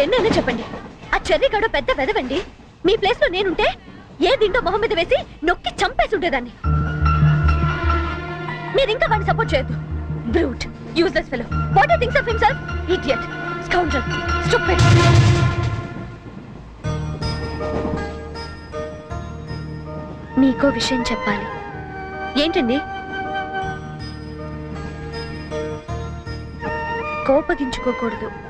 మీరెన్నైనా చెప్పండి. ఆ చెర్రీ పెద్ద వెదవండి మీ ప్లేస్లో నేనుంటే ఏ దిండో మొహం మీద వేసి నొక్కి చంపేసి ఉండేదాన్ని. మీరు ఇంకా వాడిని సపోర్ట్ చేయొద్దు. Brute useless fellow what things of himself idiot scoundrel stupid మీకో విషయం చెప్పాలి. ఏంటండి? కోపగించుకోకూడదు.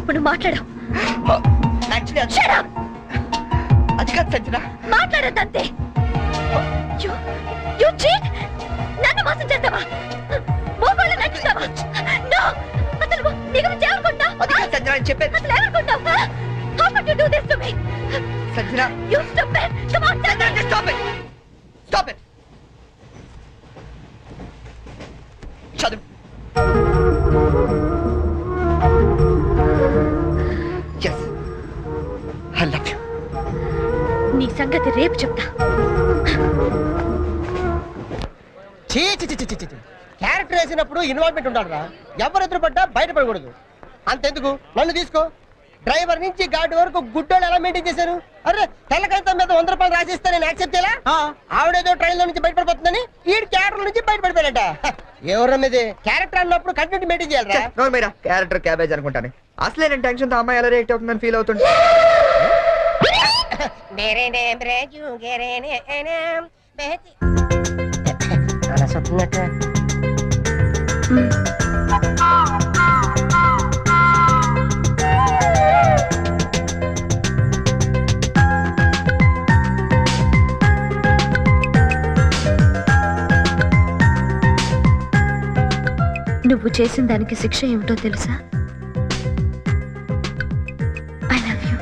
ఇప్పుడు మాట్లాడు. Actually Shut up! అది కాదు సంజన. మాట్లాడద్దంతే. cheat! నన్ను మోసం చేస్తావా? మోకాళ్ళు నచ్చుతావా No! అసలు నీ గురించి ఏమనుకుంటావు అది కాదు సంజన నేను చెప్పేది. అసలు ఏమనుకుంటావు? సంజన! స్టాప్ ఇట్ చీ చీ చీ చీ చీ చీ. క్యారెక్టర్ వేసినప్పుడు ఇన్వాల్వ్మెంట్ ఉండాలి రా ఎవరు ఎదురు పడ్డా బయటపడకూడదు. అంతెందుకు? నన్ను తీసుకో. డ్రైవర్ నుంచి గార్డ్ వరకు గుడ్డోళ్ళు ఎలా మెయింటైన్ చేశారు? అరే తెల్లకాయతం మీద వంద రూపాయలు రాసిస్తే నేను యాక్సెప్ట్ చేయాలా? ఆవిడేదో ట్రైన్లో నుంచి బయటపడిపోతుందని ఈ క్యారెక్టర్ నుంచి బయటపడిపోయాడట. ఎవరు మీద క్యారెక్టర్ అన్నప్పుడు కంటిన్యూ మెయింటైన్ చేయాలరా. నో మీరా. క్యారెక్టర్ క్యాబేజ్ అనుకుంటాను. అసలే నేను టెన్షన్తో అమ్మాయి ఎలా రియాక్ట్ అవుతుందని ఫీల్ అవుతుంటే నువ్వు చేసిన దానికి శిక్ష ఏమిటో తెలుసా? ఐ లవ్ యూ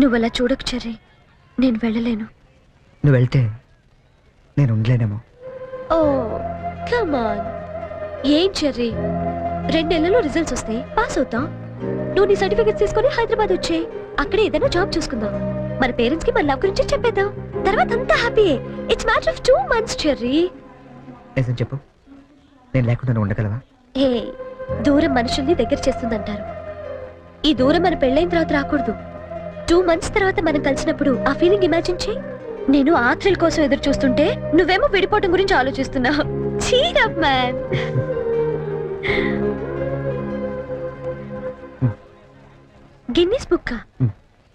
నువ్వు అలా చూడకు చెర్రీ. నేను వెళ్ళలేను. నువ్వు వెళ్తే నేను ఉండలేనేమో. ఓ కమాన్ ఏం చెర్రీ? రెండు నెలల్లో రిజల్ట్స్ వస్తాయి పాస్ అవుతాం. నువ్వు నీ సర్టిఫికెట్స్ తీసుకొని హైదరాబాద్ వచ్చే అక్కడే ఏదైనా జాబ్ చూసుకుందాం. మన పేరెంట్స్కి మన లవ్ గురించి చెప్పేద్దాం. తర్వాత అంతా హ్యాపీయే it's matter of two months Cherry. నిజం చెప్పు. నేను లేకుండా నువ్వు ఉండగలవా? ఏ దూరం మనుషుల్ని దగ్గర చేస్తుందంటారు. ఈ దూరం మన పెళ్ళైన తర్వాత రాకూడదు. టూ మంత్స్ తర్వాత మనం కలిసినప్పుడు ఆ ఫీలింగ్ ఇమాజిన్ చేయి. నేను ఆ థ్రిల్ కోసం ఎదురు చూస్తుంటే నువ్వేమో విడిపోవటం గురించి ఆలోచిస్తున్నావు చీరప్ మ్యాన్ గిన్నీస్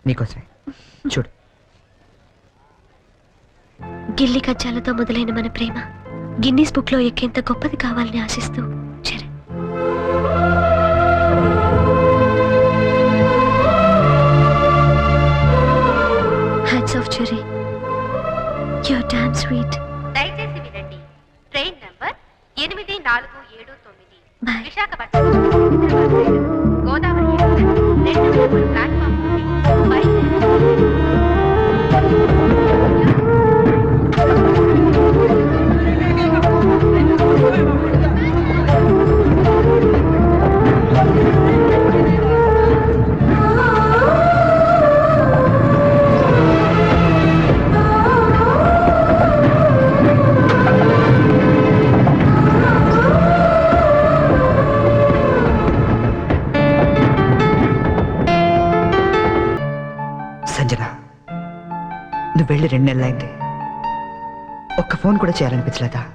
నీకోసమే. చూడు. గిల్లి కజ్జాలతో మొదలైన మన ప్రేమ గిన్నీస్ బుక్లో ఎక్కేంత గొప్పది కావాలని ఆశిస్తూ sweet వెళ్ళి రెండు నెలలైంది. ఒక్క ఫోన్ కూడా చేయాలనిపించలేదా?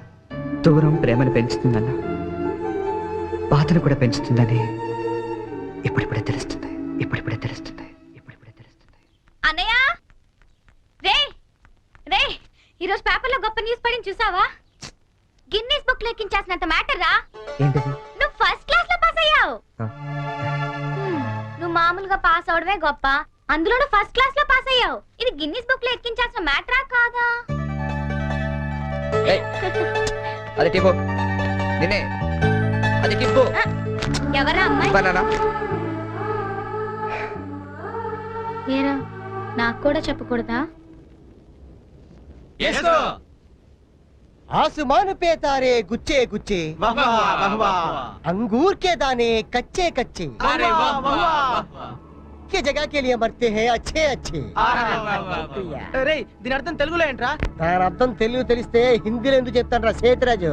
దూరం ప్రేమను పెంచుతుందన్న. బాధను కూడా పెంచుతుందని ఇప్పుడిప్పుడే తెలుస్తుంది. ఇప్పుడిప్పుడే తెలుస్తుంది. ఇప్పుడిప్పుడే తెలుస్తుంది. అన్నయ్య! రే! రే! ఈరోజు పేపర్లో గొప్ప న్యూస్ పడింది చూసావా? గిన్నీస్ బుక్లో ఎక్కించాల్సినంత మ్యాటర్ రా. ఏంటిది? నువ్వు ఫస్ట్ క్లాస్లో పాస్ అయ్యావు. నువ్వు మామూలుగా పాస్ అవడమే గొప్ప. అందులోనూ ఫస్ట్ క్లాస్లో పాస్ అయ్యావు. ఇది గిన్నీస్ బుక్ లో ఎక్కించాల్సిన మ్యాటరా కాదా అది టీపో నేనే అది టిప్పు ఎవరా అమ్మాయి బనానా ఏరా నాకు కూడా చెప్పకూడదా आसमान पे तारे गुच्चे गुच्चे अंगूर के दाने कच्चे कच्चे के ఒక్కే జగాకే మర్తే హే అచ్చే అచ్చే అరే దీని అర్థం తెలుగులో ఏంట్రా దాని అర్థం తెలుగు తెలిస్తే హిందీలో ఎందుకు చెప్తాను రా సేతురాజు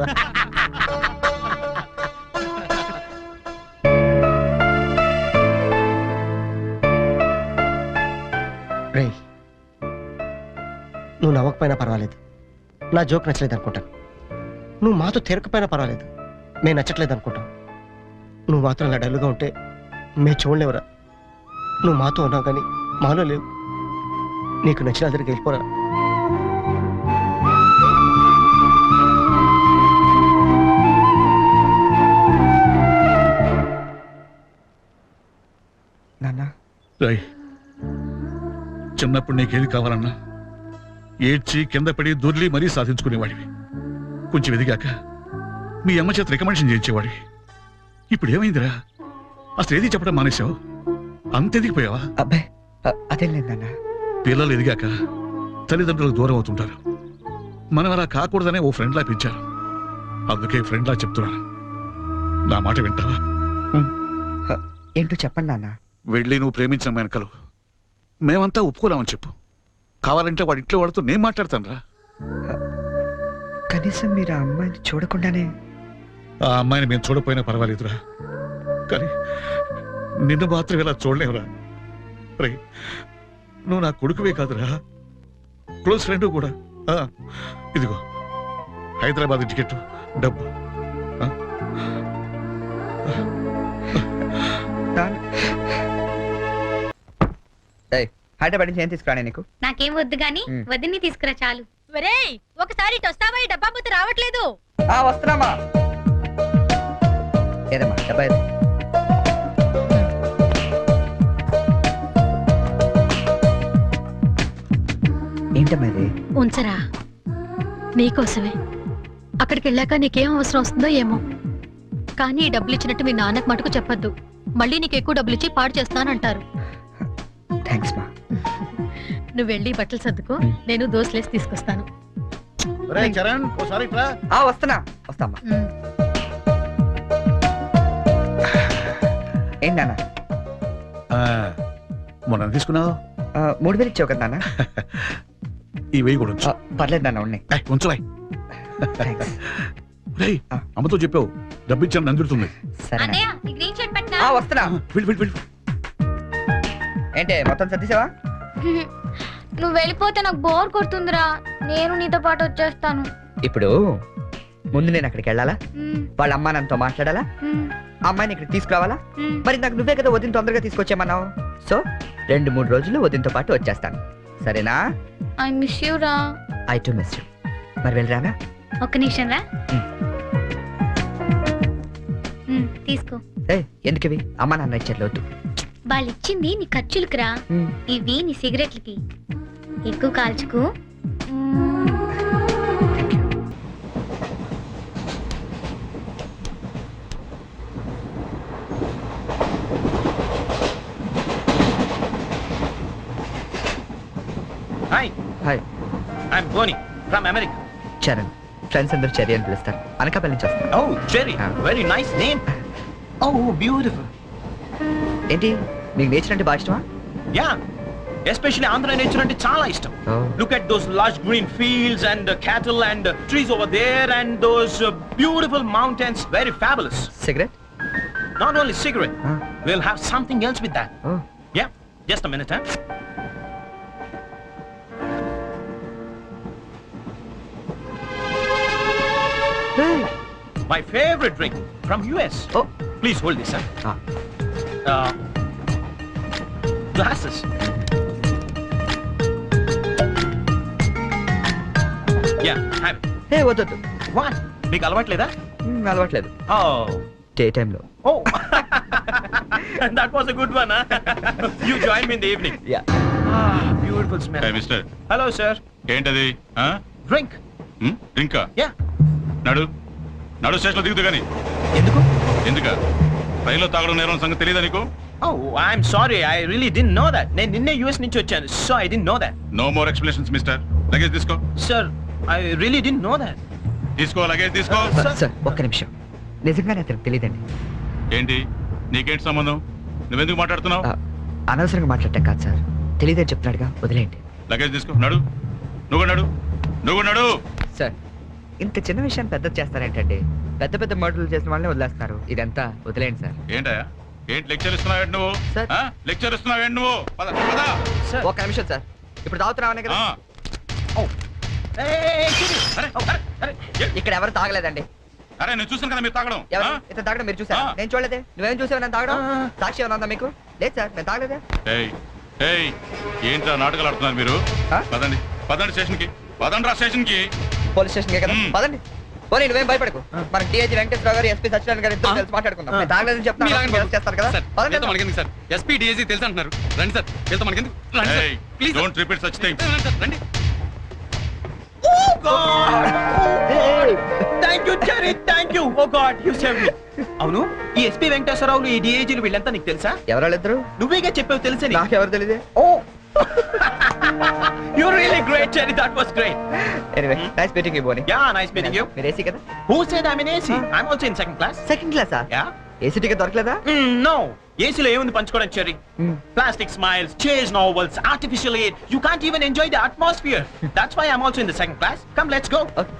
నువ్వు నవ్వకపోయినా పర్వాలేదు. నా జోక్ నచ్చలేదు అనుకుంటాను. నువ్వు మాతో తిరగకపోయినా పర్వాలేదు. మేము నచ్చట్లేదు అనుకుంటాను. నువ్వు మాత్రం అలా డల్గా ఉంటే మేము చూడలేవురా. నువ్వు మాతో ఉన్నావు కానీ మాలో లేవు. నీకు నచ్చిన దగ్గరికి వెళ్ళిపోరా. రాయ్ చిన్నప్పుడు నీకేది కావాలన్నా ఏడ్చి కింద పడి దొర్లి మరీ సాధించుకునేవాడివి. కొంచెం ఎదిగాక మీ అమ్మ చేత రికమెండేషన్ చేయించేవాడివి. ఇప్పుడు ఏమైందిరా? అసలు ఏది చెప్పడం మానేశావు? అంత ఎదిగిపోయావా అబ్బాయి అదేం లేదు నాన్న పిల్లలు ఎదిగాక తల్లిదండ్రులకు దూరం అవుతుంటారు మనం అలా కాకూడదనే ఓ ఫ్రెండ్లా పెంచారు. అందుకే ఫ్రెండ్లా చెప్తున్నాను. నా మాట వింటావా? ఏంటో చెప్పండి నాన్న. వెళ్ళి నువ్వు ప్రేమించిన వెనకలు. మేమంతా ఒప్పుకోలేమని చెప్పు. కావాలంటే వాడి ఇంట్లో వాడితో నేను మాట్లాడతాను రా. కనీసం మీరు ఆ అమ్మాయిని చూడకుండానే ఆ అమ్మాయిని మేము చూడపోయినా పర్వాలేదురా. కానీ నిన్ను మాత్రం ఇలా చూడలేవురా రే నువ్వు నా కొడుకువే కాదురా. క్లోజ్ ఫ్రెండ్ కూడా. ఆ, ఇదిగో హైదరాబాద్ టికెట్ డబ్బు. హైదరాబాద్ నుంచి ఏం తీసుకురానే నీకు? నాకేం వద్దు గాని. వదిన్ని తీసుకురా చాలు. ఒరేయ్ ఒకసారి ఇటు వస్తావా? ఈ డబ్బా బుద్ధి రావట్లేదు. ఆ వస్తున్నామా? ఏదమ్మా డబ్బా ఏంటమ్మా ఇది ఉంచరా. నీకోసమే. అక్కడికి వెళ్ళాక నీకేం అవసరం వస్తుందో ఏమో. కానీ ఈ డబ్బులు ఇచ్చినట్టు మీ నాన్నకు మటుకు చెప్పొద్దు. మళ్ళీ నీకు ఎక్కువ డబ్బులు ఇచ్చి పాడు చేస్తానంటారు థ్యాంక్స్ మా. నువ్వు వెళ్ళి బట్టలు సర్దుకో. నేను దోశలేసి తీసుకొస్తాను. చరణ్. ఆ వస్తున్నా. ఏంటి నాన్న? మొన్న తీసుకున్నావు? మూడు వేలు ఇచ్చావు కదా నాన్న. ఈ వెయ్యి కూడా ఉంచు. పర్లేదు నాన్న ఉన్నాయి. ఏయ్, రేయ్. అమ్మతో చెప్పావు డబ్బు ఇచ్చాను నందుతుంది సరే నాన్న. అన్నయ్య ఈ గ్రీన్ షర్ట్ పట్టినా ఆ, వస్తున్నా. వెళ్ళి వెళ్ళి వెళ్ళి. ఏంటి మొత్తం సర్దిసావా? నువ్వు వెళ్ళిపోతే నాకు బోర్ కొడుతుందిరా. నేను నీతో పాటు వచ్చేస్తాను. ఇప్పుడు ముందు నేను అక్కడికి వెళ్ళాలా? వాళ్ళ అమ్మా నాన్నతో మాట్లాడాలా? ఆ అమ్మాయిని ఇక్కడ తీసుకురావాలా. మరి నాకు నువ్వే కదా వదిన తొందరగా తీసుకొచ్చామన్నావు సో రెండు మూడు రోజులు వదినతో పాటు వచ్చేస్తాను. సరేనా? ఐ మిస్ యూ రా. I too miss you. మరి వెళ్ళరానా? ఒక్క నిమిషం రా. తీసుకో. ఏ ఎందుకు ఇవి అమ్మా నాన్న ఇచ్చారు వద్దు వాళ్ళు ఇచ్చింది నీ ఖర్చులకు రా. ఇవి నీ సిగరెట్లకి. ఎక్కువ కాల్చుకు. బోని ఫ్రమ్ అమెరికా చరణ్ ఫ్రెండ్స్ అందరూ చర్య అని పిలుస్తారు అనకాపల్లి నుంచి వస్తాను ఓ Cherry Ah. Very nice name oh beautiful ఏంటి నీకు నేచర్ అంటే బాగా ఇష్టమా యా ఎస్పెషల్లీ ఆంధ్ర నేచర్ అంటే చాలా ఇష్టం Oh. Look at those lush green fields and uh, cattle and uh, trees over there and those uh, beautiful mountains. Very fabulous. Cigarette Not only cigarette, Ah. we'll have something else with that. My favorite drink from US. Oh. Please hold this, sir. Ah. Uh, glasses. Yeah, have it. ఏ వద్దొద్దు What? మీకు అలవాట్లేదా మ్, అలవాట్లేదు Oh. Day టైంలో Oh. that was a good one, huh? you join me in the evening. Yeah Ah, beautiful smell. Mister Hello, sir. ఏంటది ఆ? Drink. ఉమ్, డ్రింకా Yeah. నడు. నడు స్టేషన్లో దిగుతూ కానీ ఎందుకు? ఎందుక? రైల్లో తాగడం నేరం సంగతి తెలియదా నీకు? Oh I'm sorry I really డి నో దట్ నేను నిన్నే యూఎస్ నుంచి వచ్చాను. So I D know that no more explanations mister luggage తీసుకో. సార్ ఐ రియలీ డి నో దట్ తీసుకో లగేజ్ తీసుకో. Sir. సార్ ఒక్క నిమిషం. నిజంగానే అతనికి తెలియదండి ఏంటి? నీకేంటి సంబంధం? నువ్వెందుకు మాట్లాడుతున్నావు? అనవసరంగా మాట్లాడటం కాదు సార్ తెలియదని చెప్తున్నాడుగా. వదిలేయండి. లగేజ్ తీసుకో. నడు. నువ్వు నడు. నువ్వు నడు. ఇంత చిన్న విషయాన్ని పెద్ద చేస్తారేంటండి? పెద్ద పెద్ద మర్డర్లు చేసిన వాళ్ళని వదిలేస్తారు. ఇదంతా వదిలేయండి సార్. ఏంటయ్యా? ఏంటి లెక్చర్ ఇస్తున్నావు నువ్వు? సార్. లెక్చర్ ఇస్తున్నావు నువ్వు? పద పద. సార్. ఒక్క నిమిషం సార్. ఇప్పుడు తాగుతున్నామనే కదా? ఆ, అరే, అరే, అరే, ఏ- ఇక్కడ ఎవరు తాగలేదండి? అరే నేను చూసాను కదా మీరు తాగడం. ఎవరు? ఆ? ఇతను తాగడం మీరు చూసారా ఆ. నేను చూడలేదే. నువ్వేం చూసావు? నేను తాగడం. సాక్షి ఏమన్నా ఉందా మీకు? లేదు సార్ నేను తాగలేదే. ఏయ్ ఏయ్ ఏంట్రా నాటకాలు ఆడుతున్నారు మీరు? ఆ? పదండి పదండి స్టేషన్కి పదండి రా స్టేషన్కి పోలీస్ స్టేషన్ కదా. పదండి. పోనీ నువ్వేం భయపడకు. మనకి డిఐజీ వెంకటేశ్వర గారు ఎస్పీ సత్యనారాయణ గారు ఇద్దరు ఆ. కలిసి మాట్లాడుకుందాం. తాగలేదని చెప్తాను. చేస్తారు కదా. పదండి. సార్? ఎస్పీ డిఐజీ తెలుసు అంటున్నారు రండి సార్ వెళ్తాం మనకెందుకు? రండి సార్ ఏయ్ please don't repeat such things రండి thank you Cherry thank you oh god you save me. అవును ఈ ఎస్పీ వెంకటేశ్వరరావులు ఈ డిఐజీలు వీళ్ళంతా నీకు తెలుసా? ఎవరు ఇద్దరు నువ్వేగా చెప్పావు తెలుసని నాకెవరు తెలియదే ఓ! You really great Cherry that was great anyway nice meeting you Boney yeah nice meeting you మీరు ఏసీ కదా said I mean AC I am also in second class second క్లాసా యా ఏసీ టికెట్ దొరకలేదా no ఏసీలో ఏముంది పంచుకోవడం Cherry plastic smiles, chase novels, artificial air. You can't even enjoy the atmosphere. That's why I'm also in the second class. Come, let's go. Okay.